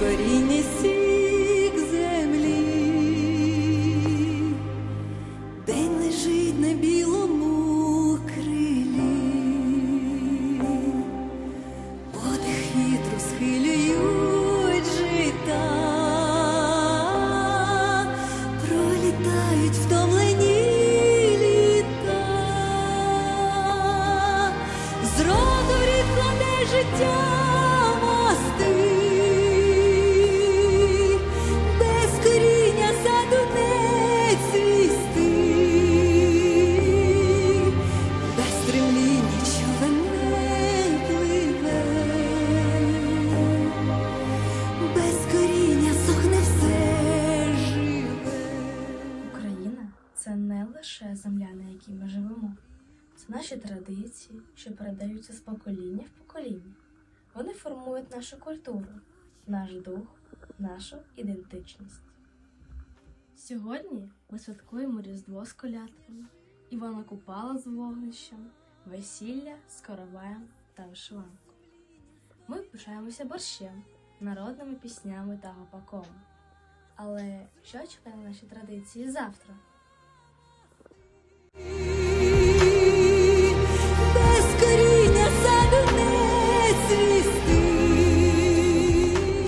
коріння сік землі, день лежить на білому крилі, подих вітру схилюють жита, пролітають втомлені літа, з роду в рід кладе життя це не лише земля, на якій ми живемо. Це наші традиції, що передаються з покоління в покоління. Вони формують нашу культуру, наш дух, нашу ідентичність. Сьогодні ми святкуємо Різдво з колядками, Івана Купала з вогнищем, весілля з короваєм та вишиванкою. Ми пишаємося борщем, народними піснями та гопаком. Але що чекає на наші традиції завтра? В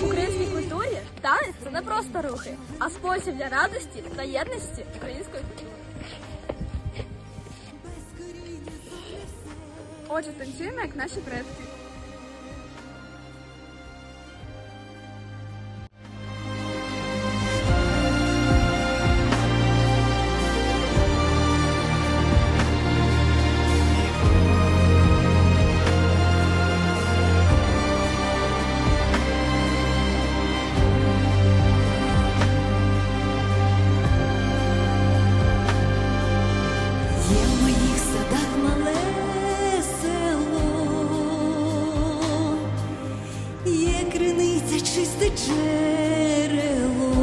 українській культурі танець це не просто рухи, а спосіб для радості та єдності української культури. Отже, танцюємо, як наші предки. Джерело,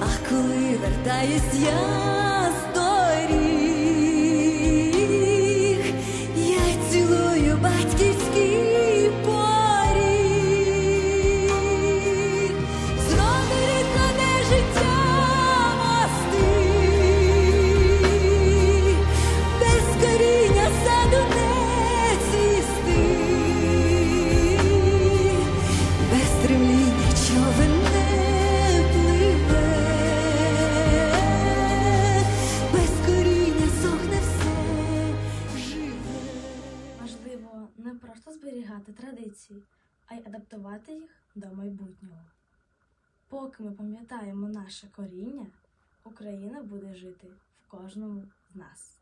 а коли вертаюсь я зберігати традиції, а й адаптувати їх до майбутнього. Поки ми пам'ятаємо наше коріння, Україна буде жити в кожному з нас.